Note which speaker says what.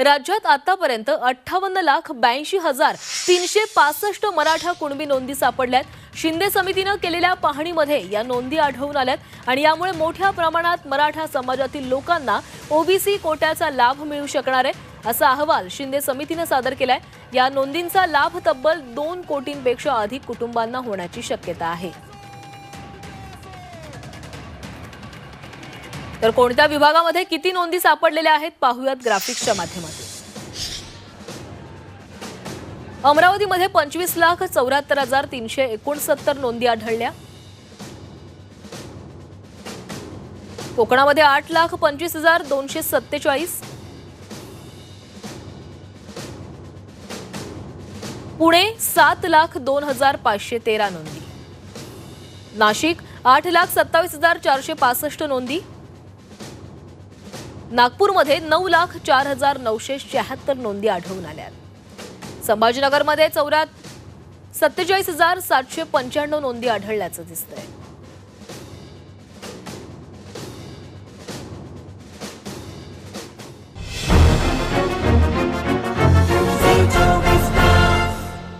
Speaker 1: राज्यात आतापर्यंत अठ्ठावन्न लाख ब्याऐंशी हजार तीनशे पासष्ट मराठा कुणबी नोंदी सापडल्यात. शिंदे समितीनं केलेल्या पाहणीमध्ये या नोंदी आढळून आल्यात आणि यामुळे मोठ्या प्रमाणात मराठा समाजातील लोकांना ओबीसी कोट्याचा लाभ मिळू शकणार आहे असा अहवाल शिंदे समितीनं सादर केलाय. या नोंदींचा लाभ तब्बल दोन कोटींपेक्षा अधिक कुटुंबांना होण्याची शक्यता आहे. तर कोणत्या विभागामध्ये किती नोंदी सापडलेल्या आहेत पाहूयात ग्राफिक्सच्या माध्यमातून. अमरावतीमध्ये पंचवीस लाख चौऱ्याहत्तर हजार तीनशे एकोणसत्तर नोंदी आढळल्या. कोकणामध्ये आठ लाख पंचवीस हजार दोनशे सत्तेचाळीस. पुणे सात लाख दोन हजार पाचशे तेरा नोंदी. नाशिक आठ लाख सत्तावीस हजार चारशे पासष्ट नोंदी. नागपूरमध्ये नऊ लाख चार हजार नऊशे शहात्तर नोंदी आढळून आल्या. संभाजीनगरमध्ये चौऱ्यात सत्तेचाळीस हजार सातशे पंच्याण्णव नोंदी आढळल्याचं दिसतंय.